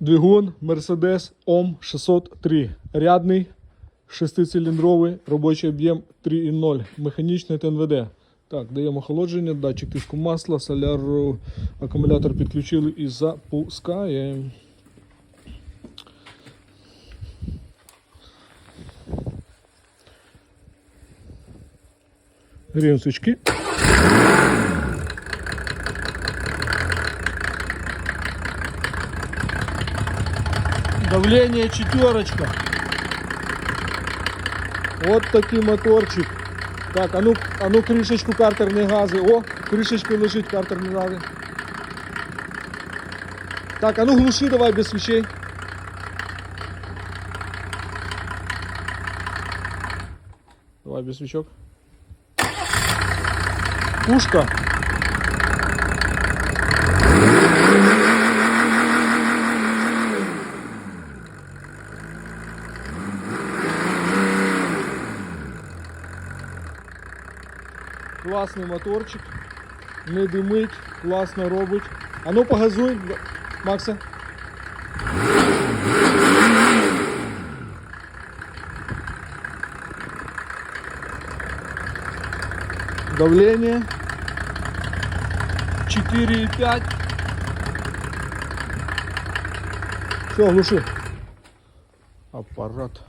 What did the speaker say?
Двигун Mercedes OM 603. Рядний, шестициліндровий, робочий об'єм 3,0, механічне ТНВД. Так, даємо охолодження, датчик тиску масла, соляру, акумулятор підключили і запускаємо. Гріємо свічки. Давление четверочка. Вот такий моторчик. Так, а ну, а ну кришечку картерні гази. О, кришечка лежить картерні гази. Так, а ну глуши давай без свечей. Давай без свечок. Пушка. Класний моторчик. Не димить, класно робить. А ну погазуй, Макса. Давление 4,5. Все, глуши. Аппарат.